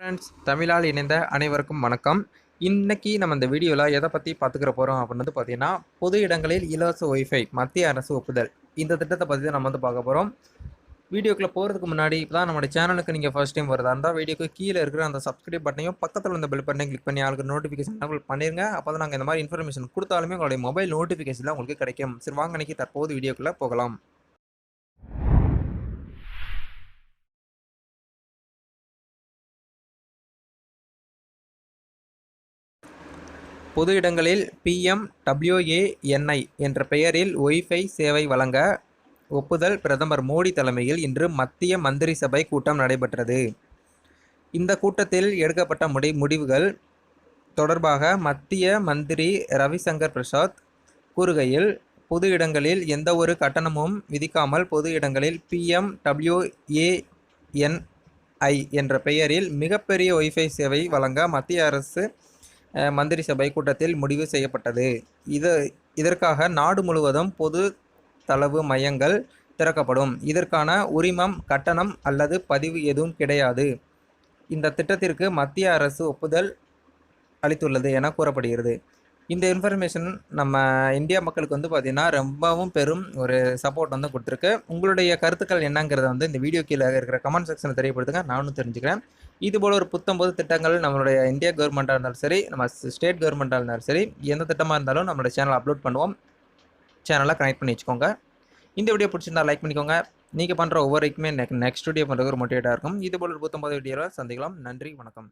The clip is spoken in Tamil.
ஃப்ரெண்ட்ஸ் தமிழால் இணைந்த அனைவருக்கும் வணக்கம். இன்றைக்கி நம்ம இந்த வீடியோவில் எதை பற்றி பார்த்துக்கிற போகிறோம் அப்படின்னு வந்து பார்த்தீங்கன்னா பொது இடங்களில் இலவச ஒய்ஃபை மத்திய அரசு ஒப்புதல். இந்த திட்டத்தை பற்றி தான் நம்ம வந்து பார்க்க போகிறோம் வீடியோக்குள்ளே போகிறதுக்கு முன்னாடி இப்போ தான் நம்மளுடைய சேனலுக்கு நீங்கள் ஃபஸ்ட் டைம் வருதா இருந்தால் வீடியோக்கு கீழே இருக்கிற அந்த சப்ஸ்கிரைப் பட்டனையும் பக்கத்தில் இருந்த பெல் பட்டனையும் கிளிக் பண்ணி ஆளுக்கு நோட்டிஃபிகேஷன் எனபிள் பண்ணிருங்க. அப்போ தான் நாங்கள் இந்த மாதிரி இன்ஃபர்மேஷன் கொடுத்தாலுமே உங்களுடைய மொபைல் நோட்டிஃபிகேஷனில் உங்களுக்கு கிடைக்கும். சரி வாங்க அன்னைக்கு தற்போது வீடியோக்குள்ளே போகலாம். பொது இடங்களில் பிஎம் டபிள்யூஏஎன்ஐ என்ற பெயரில் ஒய்ஃபை சேவை வழங்க ஒப்புதல் பிரதமர் மோடி தலைமையில் இன்று மத்திய மந்திரி சபை கூட்டம் நடைபெற்றது. இந்த கூட்டத்தில் எடுக்கப்பட்ட முடி முடிவுகள் தொடர்பாக மத்திய மந்திரி ரவிசங்கர் பிரசாத் கூறுகையில் பொது இடங்களில் எந்த ஒரு கட்டணமும் விதிக்காமல் பொது இடங்களில் பிஎம்டபிள்யூஏஎன்ஐ என்ற பெயரில் மிகப்பெரிய ஒய்ஃபை சேவை வழங்க மத்திய அரசு மந்திரி சபை கூட்டத்தில் முடிவு செய்யப்பட்டது. இது இதற்காக நாடு முழுவதும் பொது தளவு மையங்கள் திறக்கப்படும். இதற்கான உரிமம் கட்டணம் அல்லது பதிவு எதுவும் கிடையாது. இந்த திட்டத்திற்கு மத்திய அரசு ஒப்புதல் அளித்துள்ளது என கூறப்படுகிறது. இந்த இன்ஃபர்மேஷன் நம்ம இந்தியா மக்களுக்கு வந்து பார்த்திங்கன்னா ரொம்பவும் பெரும் ஒரு சப்போர்ட் வந்து கொடுத்துருக்கு. உங்களுடைய கருத்துக்கள் என்னங்கிறத வந்து இந்த வீடியோ கீழே இருக்கிற கமெண்ட் செக்ஷனில் தெரியப்படுத்துங்க. நானும் தெரிஞ்சுக்கிறேன். இது போல் ஒரு புத்தம்பது திட்டங்கள் நம்மளுடைய இந்தியா கவர்மெண்ட்டாக இருந்தாலும் சரி நம்ம ஸ்டேட் கவர்மெண்ட்டாக இருந்தாலும் சரி எந்த திட்டமாக இருந்தாலும் நம்மளோட சேனல் அப்லோட் பண்ணுவோம். சேனலை கனெக்ட் பண்ணி வச்சுக்கோங்க. இந்த வீடியோ பிடிச்சிருந்தா லைக் பண்ணிக்கோங்க. நீங்கள் பண்ணுற ஒவ்வொரு நெக்ஸ்ட் வீடியோ பண்ணுறது ஒரு மோட்டிவேட்டாக இருக்கும். இது போல் ஒரு புத்தம்பது வீடியோவில் சந்திக்கலாம். நன்றி வணக்கம்.